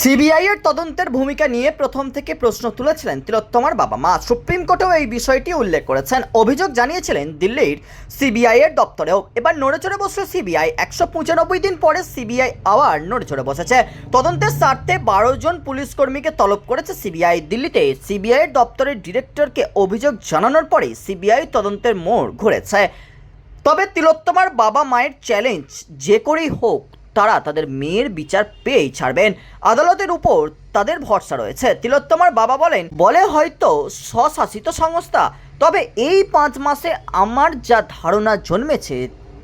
CBI এর তদন্তের ভূমিকা নিয়ে প্রথম থেকে প্রশ্ন তুলেছিলেন তিলোত্তমার বাবা মা। সুপ্রিম কোর্টেও এই বিষয়টি উল্লেখ করেছেন। অভিযোগ জানিয়েছিলেন দিল্লির সিবিআই এর দপ্তরেও। এবার নড়ে চড়ে বসল সিবিআই। একশো পঁচানব্বই দিন পরে সিবিআই আবার নড়ে চড়ে বসেছে। তদন্তের স্বার্থে বারো জন পুলিশ কর্মীকে তলব করেছে সিবিআই। দিল্লিতে সিবিআই এর দপ্তরের ডিরেক্টরকে অভিযোগ জানানোর পরে সিবিআই তদন্তের মোড় ঘুরেছে। তবে তিলোত্তমার বাবা মায়ের চ্যালেঞ্জ যে করেই হোক, তারা তাদের মেয়ের বিচার পেয়েই ছাড়বেন। আদালতের উপর তাদের ভরসা রয়েছে। তিলোত্তমার বাবা বলেন, বলে হয়তো স্বশাসিত সংস্থা, তবে এই পাঁচ মাসে আমার যা ধারণা জন্মেছে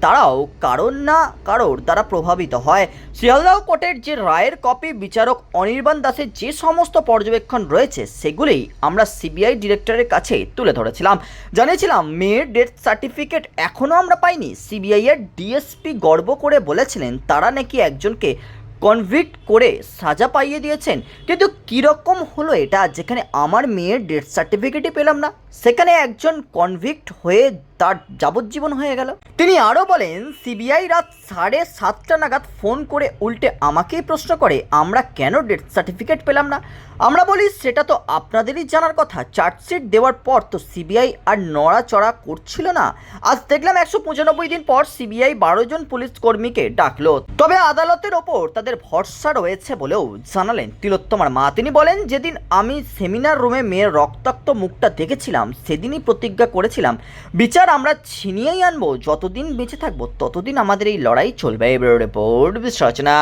তারাও কারোর না কারোর দ্বারা প্রভাবিত হয়। শিয়ালদাহ কোর্টের যে রায়ের কপি, বিচারক অনির্বাণ দাসের যে সমস্ত পর্যবেক্ষণ রয়েছে সেগুলি আমরা সিবিআই ডিরেক্টরের কাছে তুলে ধরেছিলাম। জানিয়েছিলাম, মেয়ের ডেথ সার্টিফিকেট এখনও আমরা পাইনি। সিবিআইয়ের ডিএসপি গর্ব করে বলেছিলেন, তারা নাকি একজনকে কনভিক্ট করে সাজা পাইয়ে দিয়েছেন। কিন্তু কীরকম হলো এটা, যেখানে আমার মেয়ের ডেথ সার্টিফিকেটই পেলাম না? সেখানে একজন কনভিক্ট হয়ে তার যাবজ্জীবন হয়ে গেল। তিনি আরও বলেন, সিবিআই রাত সাড়ে সাতটা নাগাদ ফোন করে উল্টে আমাকেই প্রশ্ন করে, আমরা কেন ডেথ সার্টিফিকেট পেলাম না? আমরা বলি, সেটা তো আপনাদেরই জানার কথা। চার্জশিট দেওয়ার পর তো সিবিআই আর নড়াচড়া করছিল না। আজ দেখলাম একশো পঁচানব্বই দিন পর সিবিআই বারো জন পুলিশ কর্মীকে ডাকলো। তবে আদালতের ওপর তাদের ভরসা রয়েছে বলেও জানালেন তিলোত্তমার মা। তিনি বলেন, যেদিন আমি সেমিনার রুমে মেয়ের রক্তাক্ত মুখটা দেখেছিলাম, সেদিনই প্রতিজ্ঞা করেছিলাম। বিচার আমরা ছিনিয়েই আনব যতদিন বেঁচে থাকব ততদিন আমাদের এই লড়াই চলবে রিপোর্ট বিশ্লেষণা